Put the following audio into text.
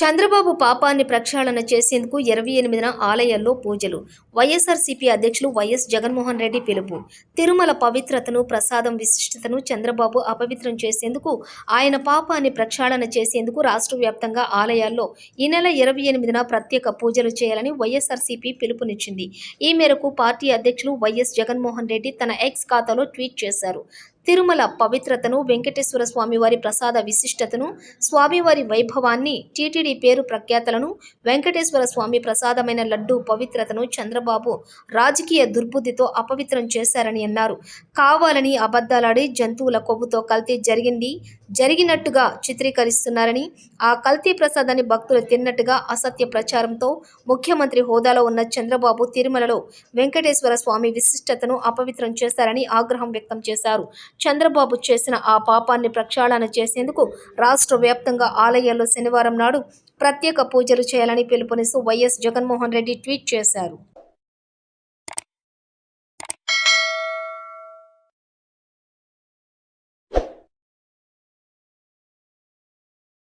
చంద్రబాబు పాపాన్ని ప్రక్షాళన చేసేందుకు ఇరవై ఎనిమిదిన ఆలయాల్లో పూజలు. వైఎస్ఆర్సీపీ అధ్యక్షులు వైఎస్ జగన్మోహన్ రెడ్డి పిలుపు. తిరుమల పవిత్రతను ప్రసాదం విశిష్టతను చంద్రబాబు అపవిత్రం చేసేందుకు ఆయన పాపాన్ని ప్రక్షాళన చేసేందుకు రాష్ట్ర వ్యాప్తంగా ఆలయాల్లో ఈ నెల ఇరవై ఎనిమిదిన ప్రత్యేక పూజలు చేయాలని వైఎస్ఆర్సీపీ పిలుపునిచ్చింది. ఈ మేరకు పార్టీ అధ్యక్షులు వైఎస్ జగన్మోహన్ రెడ్డి తన ఎక్స్ ఖాతాలో ట్వీట్ చేశారు. తిరుమల పవిత్రతను వెంకటేశ్వర స్వామివారి ప్రసాద విశిష్టతను స్వామివారి వైభవాన్ని టీటీడీ పేరు ప్రఖ్యాతలను వెంకటేశ్వర స్వామి ప్రసాదమైన లడ్డు పవిత్రతను చంద్రబాబు రాజకీయ దుర్బుద్ధితో అపవిత్రం చేశారని అన్నారు. కావాలని అబద్ధాలాడి జంతువుల కొవ్వుతో కల్తీ జరిగింది జరిగినట్టుగా చిత్రీకరిస్తున్నారని ఆ కల్తీ ప్రసాదాన్ని భక్తులు తిన్నట్టుగా అసత్య ప్రచారంతో ముఖ్యమంత్రి హోదాలో ఉన్న చంద్రబాబు తిరుమలలో వెంకటేశ్వర స్వామి విశిష్టతను అపవిత్రం చేశారని ఆగ్రహం వ్యక్తం చేశారు. చంద్రబాబు చేసిన ఆ పాపాన్ని ప్రక్షాళన చేసేందుకు రాష్ట్ర వ్యాప్తంగా ఆలయాల్లో శనివారం నాడు ప్రత్యేక పూజలు చేయాలని పిలుపునిస్తూ వైఎస్ జగన్మోహన్ రెడ్డి ట్వీట్ చేశారు.